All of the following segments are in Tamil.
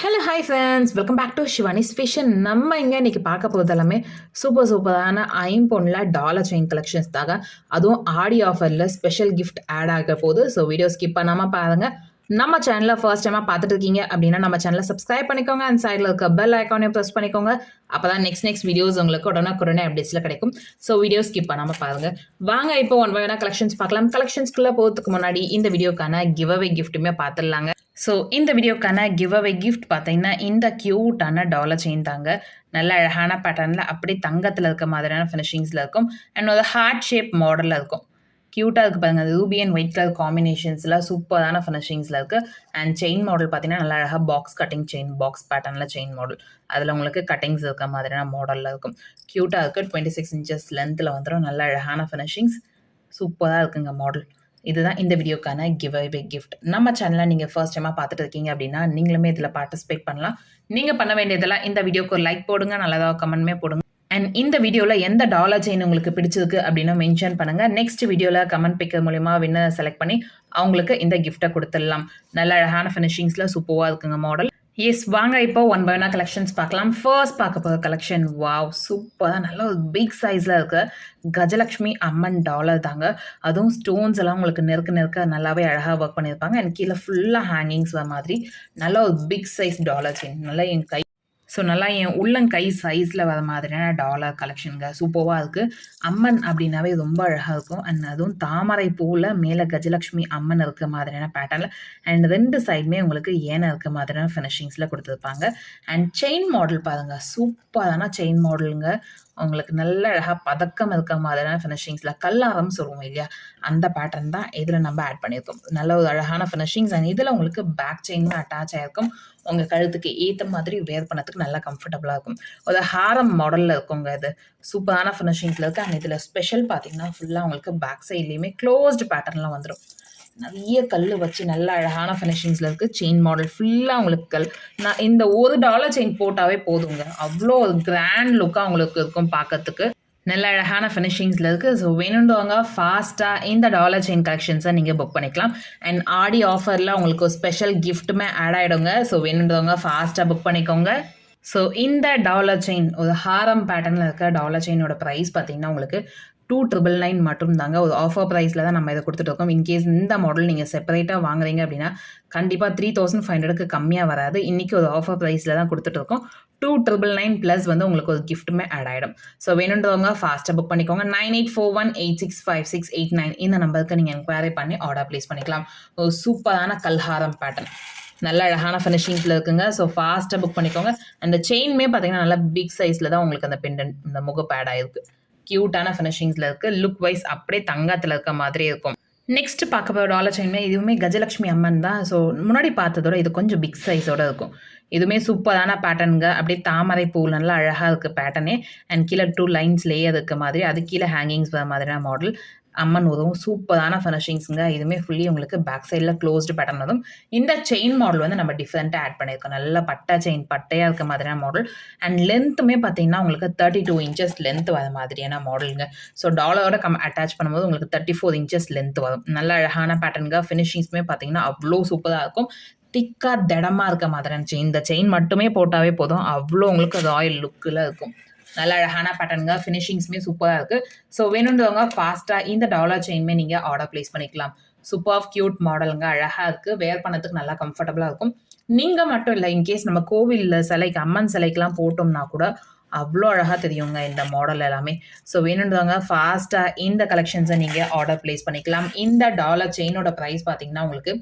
Hello hi friends welcome back to Shivani ஸ்பெஷன் நம்ம இங்கே இன்றைக்கி பார்க்க போகிறது எல்லாமே சூப்பர் சூப்பரான ஐம்பொன்னில் டாலர் செயின் கலெக்ஷன்ஸ் தாங்க. அதுவும் ஆடி ஆஃபரில் ஸ்பெஷல் கிஃப்ட் ஆட் ஆக போகுது. ஸோ வீடியோ ஸ்கிப் பண்ணாமல் பாருங்கள் நம்ம சேனலில் ஃபர்ஸ்ட் டைமாக பார்த்துட்டு இருக்கீங்க அப்படின்னா நம்ம சேனலை சப்ஸ்கிரைப் பண்ணிக்கோங்க. அண்ட் சைடில் இருக்க பெல் ஐக்கானையும் ப்ரெஸ் பண்ணிக்கோங்க. அப்போ தான் நெக்ஸ்ட் நெக்ஸ்ட் வீடியோஸ் உங்களுக்கு உடனே அப்டேட்ஸில் கிடைக்கும். ஸோ வீடியோ ஸ்கிப் பண்ணாமல் பாருங்கள் வாங்க இப்போ ஒன் பை கலெக்ஷன்ஸ் பார்க்கலாம். கலெக்ஷன்ஸ்குள்ளே போகிறதுக்கு முன்னாடி இந்த வீடியோக்கான கிவ் அவே கிஃப்ட்டுமே பார்த்துடலாங்க. ஸோ இந்த வீடியோக்கான கிவ் அவே கிஃப்ட் பார்த்தீங்கன்னா இந்த க்யூட்டான டாலர் செயின் தாங்க. நல்ல அழகான பேட்டர்னில் அப்படி தங்கத்தில் இருக்க மாதிரியான ஃபினிஷிங்ஸில் இருக்கும். அண்ட் ஒரு ஹார்ட் ஷேப் மாடலில் இருக்கும். க்யூட்டாக இருக்குது பாருங்கள் அது ரூபி அண்ட் ஒயிட் கலர் காம்பினேஷன்ஸில் சூப்பரான ஃபினிஷிங்ஸில் இருக்குது அண்ட் செயின் மாடல் பார்த்தீங்கன்னா நல்லா அழகாக பாக்ஸ் கட்டிங் செயின் பாக்ஸ் பேட்டர்னில் செயின் மாடல் அதில் உங்களுக்கு கட்டிங்ஸ் இருக்க மாதிரியான மாடலில் இருக்கும். க்யூட்டாக இருக்குது டுவெண்ட்டி சிக்ஸ் இன்ச்சஸ் லென்த்தில் வந்துடும் நல்ல அழகான ஃபினிஷிங்ஸ் சூப்பராக இருக்குங்க மாடல் இதுதான் இந்த வீடியோக்கான கிவ் அவே கிஃப்ட் நம்ம சேனலை நீங்கள் ஃபர்ஸ்ட் டைமாக பார்த்துட்டு இருக்கீங்க அப்படின்னா நீங்களுமே இதில் பார்ட்டிசிபேட் பண்ணலாம். நீங்கள் பண்ண வேண்டியதெல்லாம் இந்த வீடியோக்கு ஒரு லைக் போடுங்க நல்லதாக கமெண்ட்மே போடுங்க. அண்ட் இந்த வீடியோவில் எந்த டாலர் செயின் உங்களுக்கு பிடிச்சிருக்கு அப்படின்னு மென்ஷன் பண்ணுங்கள் நெக்ஸ்ட் வீடியோவில் கமெண்ட் பிக்கர் மூலிமா வின்னர் செலக்ட் பண்ணி அவங்களுக்கு இந்த கிஃப்ட்டை கொடுத்துடலாம். நல்ல அழகான ஃபினிஷிங்ஸில் சூப்பராக இருக்குங்க மாடல் எஸ் வாங்க இப்போ ஒன் பை ஒன்னா கலெக்ஷன்ஸ் பார்க்கலாம். ஃபர்ஸ்ட் பார்க்க போகிற கலெக்ஷன் வாவ் சூப்பராக நல்ல ஒரு பிக் சைஸில் இருக்க. கஜலக்ஷ்மி அம்மன் டாலர் தாங்க. அதுவும் ஸ்டோன்ஸ் எல்லாம் உங்களுக்கு நெருக்க நெருக்க நல்லாவே அழகாக ஒர்க் பண்ணியிருப்பாங்க. அண்ட் கீழே ஃபுல்லாக ஹேங்கிங்ஸ் வர மாதிரி. நல்ல ஒரு பிக் சைஸ் டாலர் செயின் நல்லா என் கை ஸோ நல்லா என் உள்ளங்கை சைஸில் வர மாதிரியான டாலர் கலெக்ஷனுங்க சூப்பராக இருக்குது அம்மன் அப்படின்னாவே ரொம்ப அழகாக இருக்கும். அண்ட் அதுவும் தாமரை பூவில் மேலே கஜலக்ஷ்மி அம்மன் இருக்க மாதிரியான பேட்டர்னில் அண்ட் ரெண்டு சைடுமே உங்களுக்கு ஏனை இருக்க மாதிரியான ஃபினிஷிங்ஸில் கொடுத்துருப்பாங்க. அண்ட் செயின் மாடல் பாருங்கள் சூப்பரான செயின் மாடலுங்க உங்களுக்கு நல்ல அழகாக பதக்கம் இருக்க மாதிரியான ஃபினிஷிங்ஸில் கல்லாரம் சொல்லுவோம் இல்லையா? அந்த பேட்டர்ன் தான் இதில் நம்ம ஆட் பண்ணியிருக்கோம். நல்ல ஒரு அழகான ஃபினிஷிங்ஸ் அண்ட் இதில் உங்களுக்கு பேக் செயினும் அட்டாச் ஆகிருக்கும் உங்கள் கழுத்துக்கு ஏற்ற மாதிரி வேர் பண்ணதுக்கு நல்லா கம்ஃபர்டபுளாக இருக்கும். ஒரு ஹாரம் மாடலில் இருக்குங்க இது. சூப்பரான ஃபினிஷிங்ஸில் இருக்குது அண்ட் இதில் ஸ்பெஷல் பார்த்தீங்கன்னா ஃபுல்லாக உங்களுக்கு பேக் சைட்லேயுமே க்ளோஸ்டு பேட்டர்ன்லாம் வந்துடும் நிறைய கல் வச்சு நல்ல அழகான ஃபினிஷிங்ஸில் இருக்குது செயின் மாடல் ஃபுல்லாக உங்களுக்கு கல் நான் இந்த ஒரு டாலர் செயின் போட்டாவே போதுங்க. அவ்வளோ ஒரு கிராண்ட் லுக்காக உங்களுக்கு இருக்கும் பார்க்கறதுக்கு நல்ல அழகான ஃபினிஷிங்ஸில் இருக்குது ஸோ வேணுன்றவங்க ஃபாஸ்ட்டாக இந்த டாலர் செயின் கலெக்ஷன்ஸை நீங்கள் புக் பண்ணிக்கலாம். அண்ட் ஆடி ஆஃபரில் உங்களுக்கு ஒரு ஸ்பெஷல் கிஃப்ட்டுமே ஆட் ஆகிடுங்க ஸோ வேணுன்றவங்க ஃபாஸ்ட்டாக புக் பண்ணிக்கோங்க. ஸோ இந்த டாலர் செயின் ஒரு ஹாரம் பேட்டர்னில் இருக்க டாலர் செயினோட ப்ரைஸ் பார்த்தீங்கன்னா உங்களுக்கு டூ ட்ரிபிள் நைன் மட்டும் தாங்க ஒரு ஆஃபர் ப்ரைஸில் தான் நம்ம இதை கொடுத்துட்ருக்கோம் இன்கேஸ் இந்த மாடல் நீங்கள் செப்பரேட்டாக வாங்குறீங்க அப்படின்னா கண்டிப்பாக த்ரீ தௌசண்ட் ஃபைவ் ஹண்ட்ரடுக்கு கம்மியாக வராது. இன்றைக்கி ஒரு ஆஃபர் ப்ரைஸில் தான் கொடுத்துட்ருக்கோம் டூ ட்ரிபிள் நைன் ப்ளஸ் வந்து உங்களுக்கு ஒரு கிஃப்ட்டுமே ஆட் ஆகிடும் ஸோ வேணுன்றவங்க ஃபாஸ்ட்டாக புக் பண்ணிக்கோங்க. Nine eight four one eight six five six eight nine இந்த நம்பருக்கு நீங்கள் என்கொயரி பண்ணி ஆர்டர் ப்ளேஸ் பண்ணிக்கலாம். ஒரு சூப்பரான கல்ஹாரம் பேட்டர்ன் நல்ல அழகான ஃபினிஷிங்ஸில் இருக்குங்க. ஸோ ஃபாஸ்ட்டாக புக் பண்ணிக்கோங்க. அந்த செயின்மே பார்த்தீங்கன்னா நல்லா பிக் சைஸில் தான் உங்களுக்கு அந்த பெண்டன் இந்த முகப்பு ஆட் ஆயிருக்கு. க்யூட்டான ஃபினிஷிங்ஸில் இருக்குது லுக் வைஸ் அப்படியே தங்கத்தில் இருக்க மாதிரி இருக்கும். நெக்ஸ்ட் பார்க்க போகிற டாலர் செயின்மே இதுவுமே கஜலக்ஷ்மி அம்மன் தான். ஸோ முன்னாடி பார்த்ததோட இது கொஞ்சம் பிக் சைஸோட இருக்கும். இதுவுமே சூப்பரான பேட்டர்னுங்க அப்படியே தாமரை பூ நல்லா அழகாக இருக்குது பேட்டர்னே அண்ட் கீழே டூ லைன்ஸ்லேயே இருக்க மாதிரி. அது கீழே ஹேங்கிங்ஸ் வர மாதிரியான மாடல் அம்மன் உதவும் சூப்பரான ஃபினிஷிங்ஸுங்க இதுவுமே ஃபுல்லி உங்களுக்கு பேக் சைடில் க்ளோஸ்டு பேட்டர்ன் வரும் இந்த செயின் மாடல் வந்து நம்ம டிஃப்ரெண்ட்டாக ஆட் பண்ணியிருக்கோம். நல்ல பட்டா செயின் பட்டையாக இருக்க மாதிரியான மாடல் அண்ட் லென்த்துமே பார்த்தீங்கன்னா உங்களுக்கு தேர்ட்டி டூ இன்ச்சஸ் லென்த் வர மாதிரியான மாடலுங்க ஸோ டாலரோட கம் அட்டாச் பண்ணும்போது உங்களுக்கு தேர்ட்டி ஃபோர் இன்ச்சஸ் லென்த் வரும். நல்ல அழகான பேட்டர்னுங்க ஃபினிஷிங்ஸுமே பார்த்தீங்கன்னா அவ்வளோ சூப்பராக இருக்கும். திக்காக திடமாக இருக்க மாதிரியான செயின் இந்த செயின் மட்டுமே போட்டாவே போதும். அவ்வளோ உங்களுக்கு ராயல் லுக்கில் இருக்கும். நல்ல அழகான பேட்டர்னுங்க ஃபினிஷிங்ஸுமே சூப்பராக இருக்குது ஸோ வேணுன்றவங்க ஃபாஸ்ட்டாக இந்த டாலர் செயின்மே நீங்கள் ஆர்டர் ப்ளேஸ் பண்ணிக்கலாம். சூப்பர் க்யூட் மாடலுங்க அழகாக இருக்குது வேர் பண்ணதுக்கு நல்லா கம்ஃபர்டபுளாக இருக்கும். நீங்கள் மட்டும் இல்லை இன்கேஸ் நம்ம கோவிலில் சிலைக்கு அம்மன் சிலைக்கெலாம் போட்டோம்னா கூட அவ்வளோ அழகாக தெரியுங்க இந்த மாடல் எல்லாமே. ஸோ வேணுன்றவங்க ஃபாஸ்ட்டாக இந்த கலெக்ஷன்ஸை நீங்கள் ஆர்டர் ப்ளேஸ் பண்ணிக்கலாம். இந்த டாலர் செயினோட ப்ரைஸ் பார்த்தீங்கன்னா உங்களுக்கு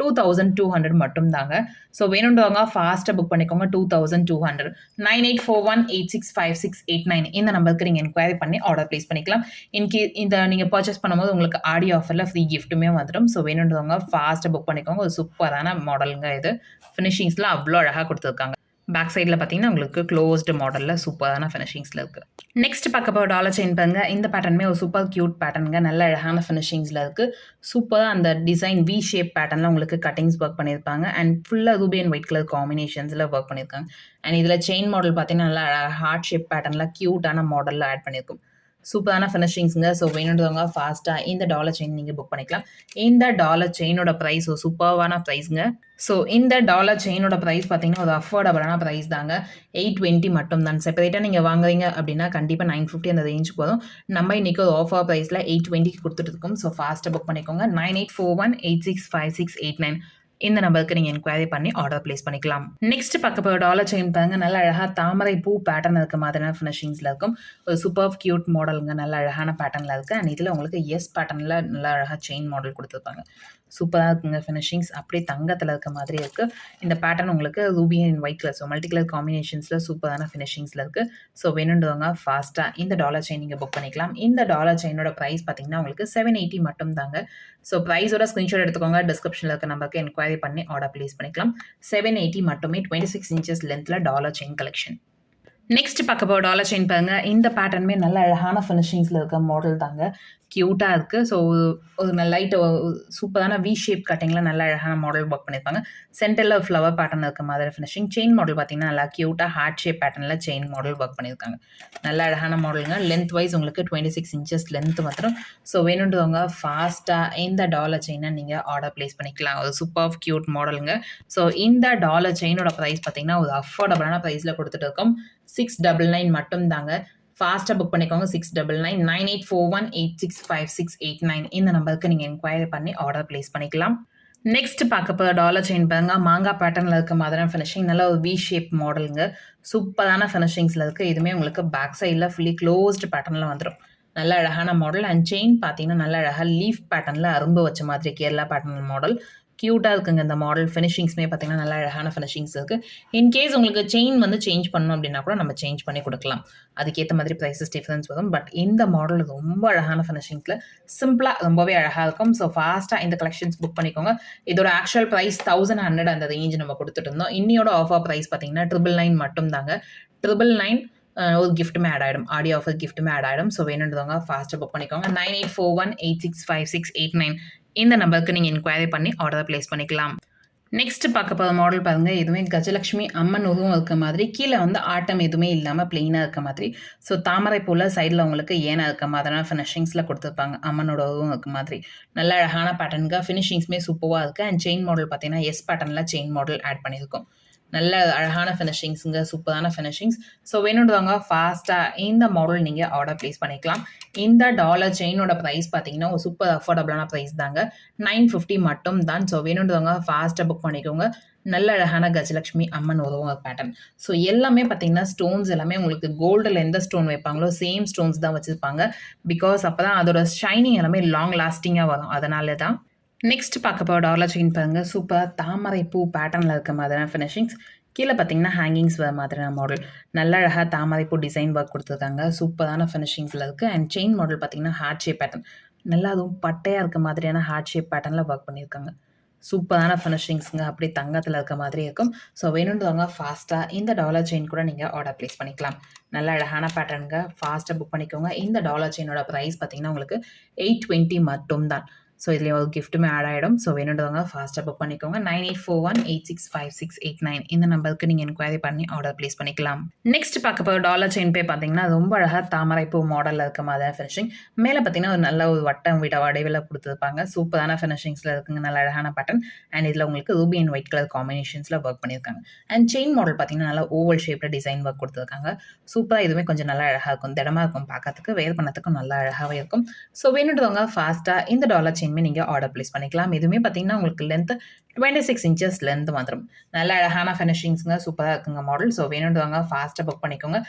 டூ தௌசண்ட் டூ ஹண்ட்ரட் மட்டும் தாங்க ஸோ வேணுன்றவங்க ஃபாஸ்ட்டாக புக் பண்ணிக்கோங்க two thousand two hundred nine eight four one eight six five six eight nine இந்த நம்பருக்கு நீங்கள் என்கொயரி பண்ணி ஆர்டர் ப்ளேஸ் பண்ணிக்கலாம். இன்கே இந்த நீங்கள் பர்ச்சேஸ் பண்ணும்போது உங்களுக்கு ஆடியோ ஆஃபரில் ஃப்ரீ கிஃப்ட்டுமே வந்துடும் ஸோ வேணுன்றவங்க ஃபாஸ்ட்டாக புக் பண்ணிக்கோங்க. ஒரு சூப்பரான மாடலுங்க இது. ஃபினிஷிங்ஸ்லாம் அவ்வளோ அழகாக கொடுத்துருக்காங்க. பேக் சைடில் பார்த்தீங்கன்னா உங்களுக்கு க்ளோஸ்டு மாடலில் சூப்பரான ஃபினிஷிங்ஸில் இருக்குது நெக்ஸ்ட் பார்க்க போகிற டாலர் செயின் பாருங்க. இந்த பேட்டர்னுமே ஒரு சூப்பர் க்யூட் பேட்டர்னுங்க நல்ல அழகான ஃபினிஷிங்ஸில் இருக்குது சூப்பராக அந்த டிசைன் வி ஷேப் பேட்டர்னில் உங்களுக்கு கட்டிங்ஸ் ஒர்க் பண்ணியிருப்பாங்க. அண்ட் ஃபுல்லாக ரூபி அண்ட் ஒயிட் கலர் காம்பினேஷன்ஸில் ஒர்க் பண்ணியிருக்காங்க. அண்ட் இதில் செயின் மாடல் பார்த்தீங்கன்னா நல்லா ஹார்ட் ஷேப் பேட்டர்னில் க்யூட்டான மாடலில் ஆட் பண்ணியிருக்கும். சூப்பரான ஃபினிஷிங்ஸுங்க ஸோ வேணுன்றவங்க ஃபாஸ்ட்டாக இந்த டாலர் செயின் நீங்கள் புக் பண்ணிக்கலாம். இந்த டாலர் செயினோட ப்ரைஸ் ஸோ சூப்பர்வான ப்ரைஸுங்க ஸோ இந்த டாலர் செயினோட ப்ரைஸ் பார்த்தீங்கன்னா ஒரு அஃபோர்டபுளான ப்ரைஸ் தாங்க. எயிட் டுவெண்ட்டி மட்டும் தான் செப்பரேட்டாக நீங்கள் வாங்குறீங்க அப்படின்னா கண்டிப்பாக நைன் ஃபிஃப்டி அந்த ரேஞ்சு போதும். நம்ம இன்றைக்கி ஒரு ஆஃபர் ப்ரைஸில் எயிட் டுவெண்ட்டிக்கு கொடுத்துட்டு இருக்கோம். ஸோ ஃபாஸ்ட்டாக புக் பண்ணிக்கோங்க. Nine eight four one eight six five six eight nine இந்த நம்பருக்கு நீங்கள் என்கொயரி பண்ணி ஆர்டர் ப்ளேஸ் பண்ணிக்கலாம். நெக்ஸ்ட் பக்க போய் டாலர் செயின் பாருங்க. நல்ல அழகாக தாமரை பூ பேட்டர்ன் இருக்க மாதிரியான ஃபினிஷிங்ஸில் இருக்கும். ஒரு சூப்பர் கியூட் மாடலுங்க நல்ல அழகான பேட்டர்னில் இருக்குது அண்ட் இதில் உங்களுக்கு எஸ் பேட்டர்னில் நல்ல அழகாக செயின் மாடல் கொடுத்துருப்பாங்க. சூப்பராக இருக்குங்க ஃபினிஷிங்ஸ் அப்படியே தங்கத்தில் இருக்க மாதிரி இருக்குது இந்த பேட்டர்ன் உங்களுக்கு ruby and white colour so multi colour காம்பினேஷன்ஸில் சூப்பரான ஃபினிஷிங்ஸில் இருக்குது ஸோ வேணுன்றவங்க ஃபாஸ்ட்டாக இந்த டாலர் செயின் நீங்கள் புக் பண்ணிக்கலாம். இந்த டாலர் செயினோட ப்ரைஸ் பார்த்தீங்கன்னா உங்களுக்கு செவன் எயிட்டி மட்டும் தாங்க. ஸோ ப்ரைஸோட ஸ்க்ரீன்ஷாட் எடுத்துக்கோங்க. டிஸ்கிரிப்ஷனில் இருக்க நம்பருக்கு என்கொயரி பண்ணி ஆர்டர் ப்ளேஸ் பண்ணிக்கலாம். செவன் எயிட்டி மட்டுமே டுவெண்ட்டி சிக்ஸ் இன்ச்சஸ் லென்த்தில் டாலர் செயின் கலெக்ஷன் நெக்ஸ்ட் பார்க்க போகிற டாலர் செயின் பாருங்க. இந்த பேட்டர்னுமே நல்ல அழகான ஃபினிஷிங்ஸில் இருக்க மாடல் தாங்க. க்யூட்டாக இருக்குது ஸோ ஒரு நல்ல லைட் சூப்பரான வி ஷேப் கட்டிங்கில் நல்ல அழகான மாடல் ஒர்க் பண்ணியிருப்பாங்க சென்டரில் ஃப்ளவர் பேட்டர்ன் இருக்க மாதிரி ஃபினிஷிங் செயின் மாடல் பார்த்தீங்கன்னா நல்லா க்யூட்டாக ஹார்ட் ஷேப் பேட்டர்னில் செயின் மாடல் ஒர்க் பண்ணியிருக்காங்க நல்ல அழகான மாடலுங்க லென்த் வைஸ் உங்களுக்கு டுவெண்ட்டி சிக்ஸ் இன்ச்சஸ் லென்த் வந்துடும் ஸோ வேணுன்றவங்க ஃபாஸ்ட்டாக இந்த டாலர் செயினை நீங்கள் ஆர்டர் ப்ளேஸ் பண்ணிக்கலாம். ஒரு சூப்பர் க்யூட் மாடலுங்க ஸோ இந்த டாலர் செயினோட ப்ரைஸ் பார்த்தீங்கன்னா ஒரு அஃபோர்டபுளான ப்ரைஸில் கொடுத்துட்டு இருக்கோம். சிக்ஸ் டபுள் நைன் மட்டும் தாங்க ஃபாஸ்ட்டாக புக் பண்ணிக்கோங்க. Six double nine nine eight four one eight six five six eight nine இந்த நம்பருக்கு நீங்கள் என்கொயரி பண்ணி ஆர்டர் ப்ளேஸ் பண்ணிக்கலாம். நெக்ஸ்ட் பார்க்க போகிற டாலர் செயின் பாருங்க. மாங்காய் பேட்டர்னில் இருக்க மாதிரியான ஃபினிஷிங் நல்ல ஒரு வி ஷேப் மாடலுங்க சூப்பரான ஃபினிஷிங்ஸில் இருக்குது இதுவுமே உங்களுக்கு பேக் சைடில் ஃபுல்லி க்ளோஸ்டு பேட்டர்னில் வந்துடும் நல்ல அழகான மாடல் அண்ட் செயின் பார்த்தீங்கன்னா நல்ல அழகாக லீஃப் பேட்டர்னில் அரும்பு வச்ச மாதிரி கேரளா பேட்டர்ன் மாடல் க்யூட்டாக இருக்குங்க. இந்த மாடல் ஃபினிஷிங்ஸுமே பார்த்தீங்கன்னா நல்ல அழகான ஃபினிஷிங்ஸ் இருக்குது இன்கேஸ் உங்களுக்கு செயின் வந்து சேஞ்ச் பண்ணணும் அப்படின்னா கூட நம்ம சேஞ்ச் பண்ணி கொடுக்கலாம். அதுக்கேற்ற மாதிரி ப்ரைஸஸ் டிஃப்ரென்ஸ் வரும். பட் இந்த மாடல் ரொம்ப அழகான ஃபினிஷிங்ஸில் சிம்பிளாக ரொம்பவே அழகாக இருக்கும். ஸோ ஃபாஸ்ட்டாக இந்த கலெக்ஷன்ஸ் புக் பண்ணிக்கோங்க. இதோட ஆக்சுவல் ப்ரைஸ் தௌசண்ட் ஹண்ட்ரட் அந்த ரேஞ்ச் நம்ம கொடுத்துட்டு இருந்தோம். இன்னியோட ஆஃபர் ப்ரைஸ் பார்த்தீங்கன்னா ட்ரிபிள் நைன் மட்டும் தாங்க ட்ரிபிள் நைன் ஒரு கிஃப்ட்டுமே ஆட் ஆகிடும் ஆடியோ ஆஃபர் கிஃப்ட்டுமே ஆட் ஆகிடும் ஸோ வேணுன்றவங்க ஃபாஸ்ட்டாக புக் பண்ணிக்கோங்க. Nine eight four one eight six five six eight nine இந்த நம்பருக்கு நீங்கள் என்கொயரி பண்ணி ஆர்டர் ப்ளேஸ் பண்ணிக்கலாம். நெக்ஸ்ட் பார்க்க போகிற மாடல் பாருங்கள் எதுவுமே கஜலட்சுமி அம்மன் உருவம் இருக்க மாதிரி கீழே வந்து ஆட்டம் எதுவுமே இல்லாமல் ப்ளெயினாக இருக்க மாதிரி. ஸோ தாமரை பூவில் சைடில் உங்களுக்கு ஏனா இருக்க மாதிரியான ஃபினிஷிங்ஸில் கொடுத்துருப்பாங்க. அம்மனோட உருவம் இருக்க மாதிரி. நல்ல அழகான பேட்டர்னுக்கு ஃபினிஷிங்ஸுமே சூப்பராக இருக்குது அண்ட் செயின் மாடல் பார்த்தீங்கன்னா எஸ் பேட்டர்னில் செயின் மாடல் ஆட் பண்ணியிருக்கோம். நல்ல அழகான ஃபினிஷிங்ஸுங்க சூப்பரான ஃபினிஷிங்ஸ் ஸோ வேணுன்றவங்க ஃபாஸ்ட்டாக இந்த மாடல் நீங்கள் ஆர்டர் ப்ளேஸ் பண்ணிக்கலாம். இந்த டாலர் செயினோட ப்ரைஸ் பார்த்தீங்கன்னா ஒரு சூப்பர் அஃபோர்டபுளான ப்ரைஸ் தாங்க. நைன் ஃபிஃப்டி மட்டும் தான். ஸோ வேணுன்றவங்க ஃபாஸ்ட்டாக புக் பண்ணிக்கோங்க. நல்ல அழகான கஜலட்சுமி அம்மன் உருவம் பேட்டர்ன் ஸோ எல்லாமே பார்த்தீங்கன்னா ஸ்டோன்ஸ் எல்லாமே உங்களுக்கு கோல்டில் எந்த ஸ்டோன் வைப்பாங்களோ சேம் ஸ்டோன்ஸ் தான் வச்சுருப்பாங்க. பிகாஸ் அப்போ தான் அதோட ஷைனிங் எல்லாமே லாங் லாஸ்டிங்காக வரும். அதனால தான் நெக்ஸ்ட் பார்க்க போகிற டாலர் செயின் பாருங்கள் சூப்பர் தாமரை பூ பேட்டர்னில் இருக்க மாதிரியான ஃபினிஷிங்ஸ் கீழே பார்த்தீங்கன்னா ஹேங்கிங்ஸ் வர மாதிரியான மாடல் நல்ல அழகாக தாமரை பூ டிசைன் ஒர்க் கொடுத்துருக்காங்க. சூப்பரான ஃபினிஷிங்ஸில் இருக்குது அண்ட் செயின் மாடல் பார்த்தீங்கன்னா ஹார்ட் ஷேப் பேட்டர்ன் நல்லா அதுவும் பட்டையாக இருக்க மாதிரியான ஹார்ட் ஷேப் பேட்டர்னில் ஒர்க் பண்ணியிருக்காங்க. சூப்பரான ஃபினிஷிங்ஸுங்க அப்படியே தங்கத்தில் இருக்க மாதிரி இருக்கும். ஸோ வேணுன்றவங்க ஃபாஸ்ட்டாக இந்த டாலர் செயின் கூட நீங்கள் ஆர்டர் ப்ளேஸ் பண்ணிக்கலாம். நல்ல அழகான பேட்டர்னுங்க ஃபாஸ்ட்டாக புக் பண்ணிக்கோங்க. இந்த டாலர் செயினோட ப்ரைஸ் பார்த்தீங்கன்னா உங்களுக்கு எயிட் டுவெண்ட்டி மட்டும் தான் ஸோ இதில் ஒரு கிஃப்ட்டுமே ஆட் ஆகிடும் ஸோ வேணுன்றவங்க ஃபாஸ்ட்டாக புக் பண்ணிக்கோங்க. Nine eight four one eight six five six eight nine இந்த நம்பருக்கு நீங்கள் என்கொயரி பண்ணி ஆர்டர் ப்ளேஸ் பண்ணிக்கலாம். நெக்ஸ்ட் பார்க்க போகிற டாலர் செயின் பே பார்த்தீங்கன்னா ரொம்ப அழகாக தாமரைப்பூ மாடலில் இருக்க மாதிரி ஃபினிஷிங் மேலே பார்த்தீங்கன்னா ஒரு நல்ல ஒரு வட்டம் விட வடிவில் கொடுத்துருப்பாங்க. சூப்பரான ஃபினிஷிங்ஸில் இருக்குங்க. நல்ல அழகான பட்டன் அண்ட் இதில் உங்களுக்கு ரூபி அண்ட் ஒயிட் கலர் காம்பினேஷன்ஸில் ஒர்க் பண்ணியிருக்காங்க. அண்ட் செயின் மாடல் பார்த்தீங்கன்னா நல்லா ஓவல் ஷேப்பில் டிசைன் ஒர்க் கொடுத்துருக்காங்க. சூப்பராக இதுவுமே கொஞ்சம் நல்லா அழகாக இருக்கும். திடமாக இருக்கும். பார்க்கறதுக்கு வேர் பண்ணதுக்கும் நல்லா அழகாகவே இருக்கும். ஸோ வேணுன்றவங்க ஃபாஸ்ட்டாக இந்த டாலர் டிசைனுமே நீங்கள் ஆர்டர் ப்ளேஸ் பண்ணிக்கலாம். இதுவுமே பார்த்தீங்கன்னா உங்களுக்கு length twenty six inches length வந்துடும் நல்ல அழகான ஃபினிஷிங்ஸுங்க சூப்பராக இருக்குங்க மாடல் ஸோ வேணுன்றவங்க ஃபாஸ்ட்டாக புக் பண்ணிக்கோங்க.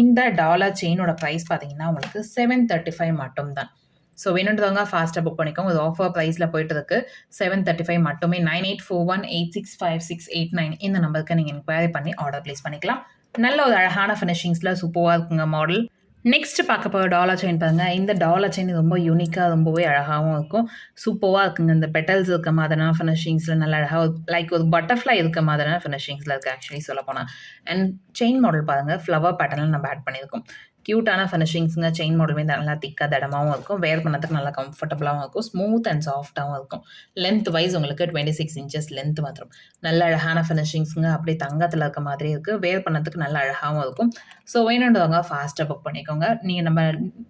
இந்த டாலர் செயினோட ப்ரைஸ் பார்த்தீங்கன்னா உங்களுக்கு செவன் தேர்ட்டி ஃபைவ் மட்டும் தான் ஸோ வேணுன்றவங்க ஃபாஸ்ட்டாக புக் பண்ணிக்கோங்க. ஒரு ஆஃபர் ப்ரைஸில் போயிட்டு இருக்கு செவன் தேர்ட்டி ஃபைவ் மட்டுமே nine eight four one eight six five six eight nine இந்த நம்பருக்கு நீங்கள் என்கொயரி பண்ணி ஆர்டர் ப்ளேஸ் பண்ணிக்கலாம். நல்ல ஒரு அழகான ஃபினிஷிங்ஸில் சூப்பராக இருக்குங்க மாடல் நெக்ஸ்ட் பார்க்க போகிற டாலர் செயின் பாருங்க. இந்த டாலர் செயின் ரொம்ப யூனிக்காக ரொம்பவே அழகாகவும் இருக்கும். சூப்பராக இருக்குங்க. இந்த பெட்டல்ஸ் இருக்க மாதிரினா ஃபினிஷிங்ஸில் நல்ல அழகாக லைக் ஒரு பட்டர்ஃப்ளை இருக்க மாதிரினா ஃபினிஷிங்ஸில் இருக்குது ஆக்சுவலி சொல்ல போனால் அண்ட் செயின் மாடல் பாருங்கள் ஃப்ளவர் பேட்டர்னில் நம்ம ஆட் பண்ணியிருக்கோம். க்யூட்டான ஃபினிஷிங்ஸுங்க செயின் மாடலுமே நல்லா திக்காக தடமாகவும் இருக்கும். வேர் பண்ணதுக்கு நல்லா கம்ஃபர்டபுளாகவும் இருக்கும். ஸ்மூத் அண்ட் சாஃப்டாகவும் இருக்கும். லென்த் வைஸ் உங்களுக்கு டுவெண்ட்டி சிக்ஸ் இன்ச்சஸ் லென்த் மாத்திரம். நல்ல அழகான ஃபினிஷிங்ஸுங்க அப்படியே தங்கத்தில் இருக்க மாதிரி இருக்குது வேர் பண்ணதுக்கு நல்லா அழகாகவும் இருக்கும். ஸோ வேணுன்றவங்க ஃபாஸ்ட்டாக புக் பண்ணிக்கோங்க. நீங்கள் நம்ம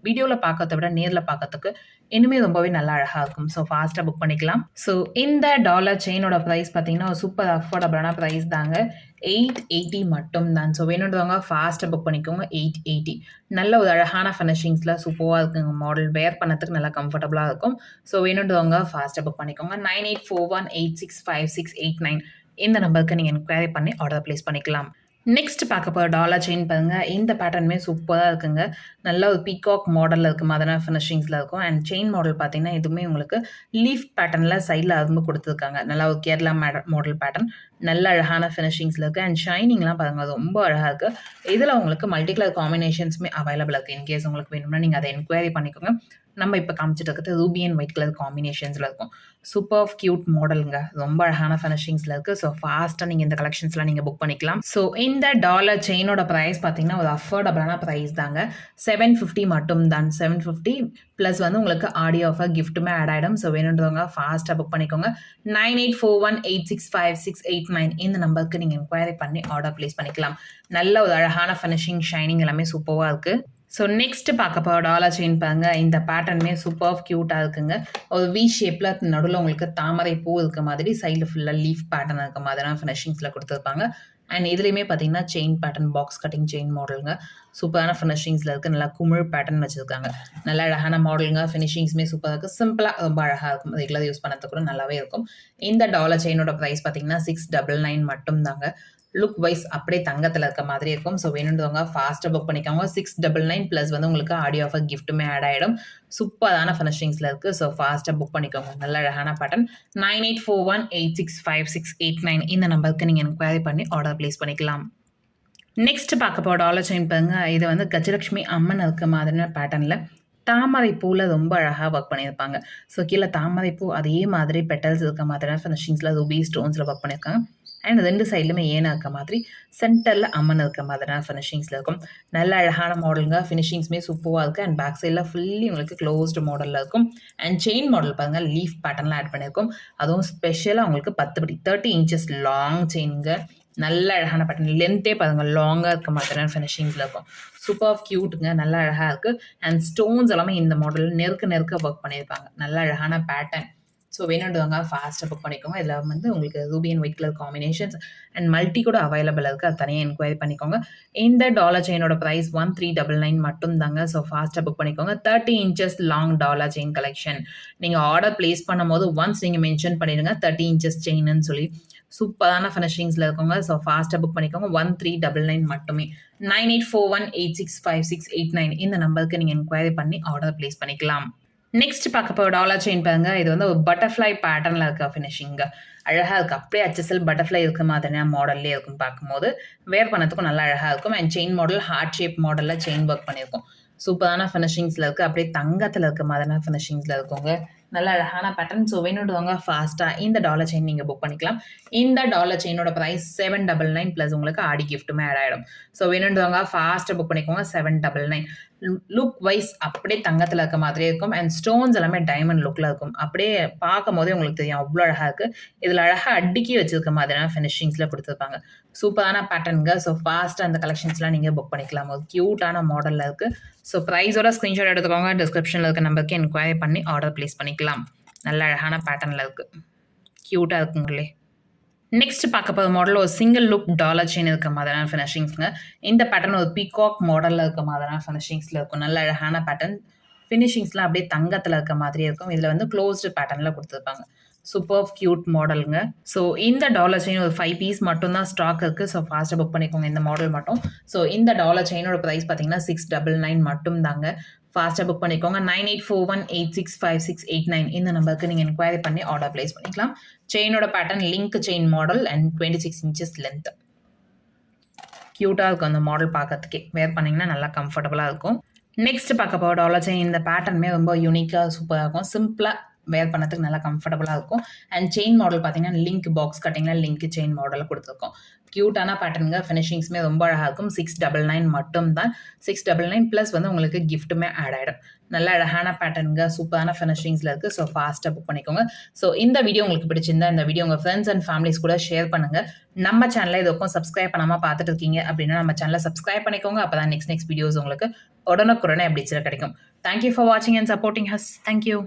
வீடியோவில் பார்க்கறத விட நேரில் பார்க்கறதுக்கு இனிமே ரொம்பவே நல்லா அழகாக இருக்கும். ஸோ ஃபாஸ்ட்டாக புக் பண்ணிக்கலாம். ஸோ இந்த டாலர் செயினோட ப்ரைஸ் பார்த்தீங்கன்னா சூப்பர் அஃபோர்டபுளான ப்ரைஸ் தாங்க. எயிட் எயிட்டி மட்டும் தான் ஸோ வேணுன்றவங்க ஃபாஸ்ட்டாக புக் பண்ணிக்கோங்க. எயிட் எயிட்டி நல்ல ஒரு அழகான ஃபினிஷிங்ஸில் சூப்பராக இருக்குங்க. மாடல் வேர் பண்ணுறதுக்கு நல்லா கம்ஃபர்டபுளாக இருக்கும். ஸோ வேணுன்றவங்க ஃபாஸ்ட்டாக புக் பண்ணிக்கோங்க. Nine eight four one eight six five six eight nine இந்த நம்பருக்கு நீங்கள் என்கொயரி பண்ணி ஆர்டர் ப்ளேஸ் பண்ணிக்கலாம். நெக்ஸ்ட் பார்க்க போகிற டாலர் செயின் பாருங்கள் இந்த பேட்டர்னுமே சூப்பராக இருக்குங்க. நல்ல ஒரு பீகாக் மாடலில் இருக்குது மாதிரியான ஃபினிஷிங்ஸில் இருக்கும். அண்ட் செயின் மாடல் பார்த்தீங்கன்னா எதுவுமே உங்களுக்கு லீஃப் பேட்டர்னில் சைடில் அரும்பு கொடுத்துருக்காங்க. நல்லா ஒரு கேரளா மாடல் பேட்டர்ன் நல்ல அழகான ஃபினிஷிங்ஸில் இருக்குது அண்ட் ஷைனிங்லாம் பாருங்கள் ரொம்ப அழகாக இருக்குது இதில் உங்களுக்கு மல்டி கலர் காம்பினேஷன்ஸுமே அவைலபிள் இருக்குது இன்கேஸ் உங்களுக்கு வேணும்னா நீங்கள் அதை என்கொயரி பண்ணிக்கோங்க. நம்ம இப்போ காமிச்சிட்டு இருக்கிறது ரூபி அண்ட் ஒயிட் கலர் காம்பினேஷன்ஸில் இருக்கும். சூப்பர் க்யூட் மாடலுங்க ரொம்ப அழகான ஃபினிஷிங்ஸில் இருக்குது ஸோ ஃபாஸ்ட்டாக நீங்கள் இந்த கலெக்ஷன்ஸ்லாம் நீங்கள் புக் பண்ணிக்கலாம். ஸோ இந்த டாலர் செயினோட ப்ரைஸ் பார்த்தீங்கன்னா ஒரு அஃபோர்டபுளான ப்ரைஸ் தாங்க. செவன் ஃபிஃப்டி மட்டும் தான் செவன் ஃபிஃப்டி ப்ளஸ் வந்து உங்களுக்கு ஆடியோ ஆஃபர் கிஃப்ட்டுமே ஆட் ஆகிடும் ஸோ வேணுன்றவங்க ஃபாஸ்ட்டாக புக் பண்ணிக்கோங்க. Nine eight four one eight six five six eight nine இந்த நம்பருக்கு நீங்கள் என்கொயரி பண்ணி ஆர்டர் ப்ளேஸ் பண்ணிக்கலாம். நல்ல ஒரு அழகான ஃபினிஷிங் ஷைனிங் எல்லாமே சூப்பராக இருக்குது ஸோ நெக்ஸ்ட் பார்க்க போகிற டாலா செயின் பாருங்க. இந்த பேட்டர்னுமே சூப்பர் க்யூட்டாக இருக்குங்க. ஒரு வி ஷேப்பில் நடுவில் உங்களுக்கு தாமரை பூ இருக்க மாதிரி சைடில் ஃபுல்லாக லீஃப் பேட்டர்ன் இருக்க மாதிரியான ஃபினிஷிங்ஸில் கொடுத்துருப்பாங்க. அண்ட் இதுலேயுமே பார்த்தீங்கன்னா chain pattern box cutting chain மாடலுங்க சூப்பரான ஃபினிஷிங்ஸில் இருக்குது நல்லா குமிழ் பேட்டர்ன் வச்சுருக்காங்க. நல்ல அழகான மாடலுங்க ஃபினிஷிங்ஸுமே சூப்பராக இருக்குது சிம்பிளாக ரொம்ப அழகாக இருக்கும். ரெகுலர் யூஸ் பண்ணுறது கூட நல்லாவே இருக்கும். இந்த டாலர் செயினோட ப்ரைஸ் பார்த்தீங்கன்னா சிக்ஸ் டபுள் நைன் மட்டும் தாங்க லுக் வைஸ் அப்படியே தங்கத்தில் இருக்க மாதிரி இருக்கும். ஸோ வேணுன்றவங்க ஃபாஸ்ட்டாக புக் பண்ணிக்கோங்க. சிக்ஸ் டபுள் நைன் ப்ளஸ் வந்து உங்களுக்கு ஆடியோ ஆஃபர் கிஃப்ட்டுமே ஆட் ஆகிடும் சூப்பரான ஃபினிஷிங்ஸில் இருக்குது ஸோ ஃபாஸ்ட்டாக புக் பண்ணிக்கோங்க. நல்ல அழகான pattern nine eight four one eight six five six eight nine இந்த நம்பருக்கு நீங்கள் என்கொயரி பண்ணி ஆர்டர் ப்ளேஸ் பண்ணிக்கலாம். நெக்ஸ்ட் பார்க்க போகிற டாலர் செயின் பாருங்க. இது வந்து கஜலட்சுமி அம்மன் இருக்க மாதிரியான பேட்டர்னில் தாமரை பூவில் ரொம்ப அழகாக ஒர்க் பண்ணியிருப்பாங்க. ஸோ கீழே தாமரை பூ அதே மாதிரி பெட்டல்ஸ் இருக்க மாதிரியான ஃபினிஷிங்ஸில் ரூபி ஸ்டோன்ஸில் ஒர்க் பண்ணியிருக்காங்க. அண்ட் ரெண்டு சைட்லுமே ஏனா இருக்க மாதிரி சென்டரில் அம்மன் இருக்க மாதிரியான ஃபினிஷிங்ஸில் இருக்கும். நல்ல அழகான மாடலுங்க ஃபினிஷிங்ஸுமே சூப்பராக இருக்குது அண்ட் பேக் சைடில் ஃபுல்லி உங்களுக்கு க்ளோஸ்டு மாடலில் இருக்கும். அண்ட் செயின் மாடல் பாருங்கள் லீஃப் பேட்டர்னில் ஆட் பண்ணியிருக்கும் அதுவும் ஸ்பெஷலாக உங்களுக்கு பத்து படி தேர்ட்டி இன்ச்சஸ் லாங் செயினுங்க நல்ல அழகான பேட்டர்ன் லென்த்தே பாருங்கள் லாங்காக இருக்க மாதிரியான ஃபினிஷிங்ஸில் இருக்கும். சூப்பர் க்யூட்டுங்க நல்லா அழகாக இருக்குது அண்ட் ஸ்டோன்ஸ் எல்லாமே இந்த மாடலில் நெருக்க நெருக்க ஒர்க் பண்ணியிருப்பாங்க. நல்ல அழகான பேட்டர்ன் ஸோ வேணுன்றவங்க ஃபாஸ்ட்டாக புக் பண்ணிக்கோங்க. இதில் வந்து உங்களுக்கு ruby and white colour combinations and multi கூட அவைலபிள் இருக்குது அது தனியாக என்கொயரி பண்ணிக்கோங்க. இந்த dollar செயினோட price one three double nine மட்டும் தாங்க ஸோ ஃபாஸ்ட்டாக புக் பண்ணிக்கோங்க. Thirty inches long dollar chain collection நீங்கள் ஆர்டர் ப்ளேஸ் பண்ணும்போது ஒன்ஸ் நீங்கள் மென்ஷன் பண்ணிடுங்க தேர்ட்டி இன்ச்சஸ் செயின்னு சொல்லி சூப்பரான ஃபினிஷிங்ஸில் இருக்கவங்க ஸோ ஃபாஸ்ட்டாக புக் பண்ணிக்கோங்க. ஒன் த்ரீ டபுள் நைன் மட்டுமே. Nine eight four one eight six five six eight nine இந்த நம்பருக்கு நீங்கள் என்கொயரி பண்ணி ஆர்டர் ப்ளேஸ் பண்ணிக்கலாம். நெக்ஸ்ட் பார்க்க போகிற டாலர் செயின் பாருங்க. இது வந்து ஒரு பட்டர்ஃப்ளை பேட்டர்னில் இருக்க ஃபினிஷிங்க அழகாக இருக்குது அப்படியே அச்சசல் பட்டர்ஃப்ளை இருக்க மாதிரியான மாடல்லே இருக்கும் பார்க்கும்போது. வேர் பண்ணதுக்கும் நல்லா அழகாக இருக்கும். And chain model heart shape மாடலில் செயின் ஒர்க் பண்ணியிருக்கும். சூப்பரான ஃபினிஷிங்ஸில் இருக்குது அப்படியே தங்கத்தில் இருக்க மாதிரியான ஃபினிஷிங்ஸில் இருக்குங்க. நல்ல அழகான பேட்டர்ன் ஸோ வேணுடுவாங்க ஃபாஸ்ட்டாக இந்த டாலர் செயின் நீங்கள் புக் பண்ணிக்கலாம். இந்த dollar செயினோட price seven double nine plus உங்களுக்கு ஆடி கிஃப்ட்டுமே ஆட் ஆகிடும் ஸோ வேணுன்றவங்க ஃபாஸ்ட்டாக புக் பண்ணிக்கோங்க. Seven double nine look wise அப்படியே தங்கத்தில் இருக்க மாதிரியே இருக்கும். அண்ட் ஸ்டோன்ஸ் எல்லாமே டைமண்ட் லுக்கில் இருக்கும். அப்படியே பார்க்கும் போதே உங்களுக்கு தெரியும். அவ்வளோ அழகாக இருக்குது இதில் அழகாக அடுக்கி வச்சிருக்க மாதிரியான ஃபினிஷிங்ஸில் கொடுத்துருப்பாங்க. சூப்பரான பேட்டர்னுங்க ஸோ ஃபாஸ்ட்டாக அந்த கலெக்ஷன்ஸ்லாம் நீங்கள் புக் பண்ணிக்கலாம். ஒரு க்யூட்டான மாடலில் இருக்குது ஸோ ப்ரைஸோட ஸ்க்ரீன்ஷாட் எடுத்துக்கோங்க. டிஸ்கிரிப்ஷனில் இருக்க நம்பருக்கு என்கொயரி பண்ணி ஆர்டர் ப்ளேஸ் பண்ணிக்கலாம். நல்ல அழகான பேட்டர்னில் இருக்குது க்யூட்டாக இருக்குங்களே. நெக்ஸ்ட் பார்க்க போகிற மாடல் ஒரு சிங்கிள் லுக் டாலர் செயின் இருக்க மாதிரியான ஃபினிஷிங்ஸுங்க இந்த பேட்டர்ன் ஒரு பீகாக் மாடலில் இருக்க மாதிரியான ஃபினிஷிங்ஸில் இருக்கும். நல்ல அழகான பேட்டர்ன் ஃபினிஷிங்ஸ்லாம் அப்படியே தங்கத்தில் இருக்க மாதிரி இருக்கும். இதில் வந்து க்ளோஸ்டு பேட்டர்னில் கொடுத்துருப்பாங்க. சூப்பர் க்யூட் மாடலுங்க ஸோ இந்த டாலர் செயின் ஒரு ஃபைவ் பீஸ் மட்டும் தான் ஸ்டாக் இருக்குது ஸோ ஃபாஸ்ட்டாக புக் பண்ணிக்கோங்க இந்த மாடல் மட்டும். ஸோ இந்த டாலர் செயினோட ப்ரைஸ் பார்த்தீங்கன்னா சிக்ஸ் டபுள் நைன் மட்டும் தாங்க ஃபாஸ்ட்டாக புக் பண்ணிக்கோங்க. Nine eight four one eight six five six eight nine இந்த நம்பருக்கு நீங்கள் என்கொயரி பண்ணி ஆர்டர் ப்ளேஸ் பண்ணிக்கலாம். செயினோட pattern link chain model and twenty six inches length க்யூட்டாக இருக்கும் அந்த மாடல் பார்க்கறதுக்கே. வேர் பண்ணிங்கன்னா நல்லா கம்ஃபர்டபுளாக இருக்கும். நெக்ஸ்ட் பார்க்க போகிற டாலர் செயின் இந்த பேட்டர்னுமே ரொம்ப யூனிக்காக சூப்பராக இருக்கும். சிம்பிளாக வேர் பண்ணதுக்கு நல்லா கம்ஃபர்டபுளாக இருக்கும். அண்ட் செயின் மாடல் பார்த்தீங்கன்னா லிங்க் பாக்ஸ் கட்டிங்கில் லிங்க் செயின் மாடலில் கொடுத்துருக்கோம். க்யூட்டான பேட்டர்னுங்க ஃபினிஷிங்ஸுமே ரொம்ப அழகாக இருக்கும். சிக்ஸ் டபுள் நைன் மட்டும் தான் சிக்ஸ் டபுள் நைன் ப்ளஸ் வந்து உங்களுக்கு கிஃப்ட்டுமே ஆட் ஆகிடும் நல்ல அழகான பேட்டர்னுங்க சூப்பரான ஃபினிஷிங்ஸில் இருக்குது ஸோ ஃபாஸ்ட்டாக புக் பண்ணிக்கோங்க. ஸோ இந்த வீடியோ உங்களுக்கு பிடிச்சிருந்தா இந்த வீடியோ உங்கள் ஃப்ரெண்ட்ஸ் அண்ட் ஃபேமிலிஸ் கூட ஷேர் பண்ணுங்கள் நம்ம சேனலை இதுக்கும் சப்ஸ்கிரைப் பண்ணாமல் பார்த்துட்டு இருக்கீங்க அப்படின்னா நம்ம சேனலை சப்ஸ்கிரைப் பண்ணிக்கோங்க. அப்போ தான் நெக்ஸ்ட் நெக்ஸ்ட் வீடியோஸ் உங்களுக்கு உடனுக்குடனே அப்படி கிடைக்கும். தேங்க்யூ ஃபார் வாட்சிங் and supporting us thank you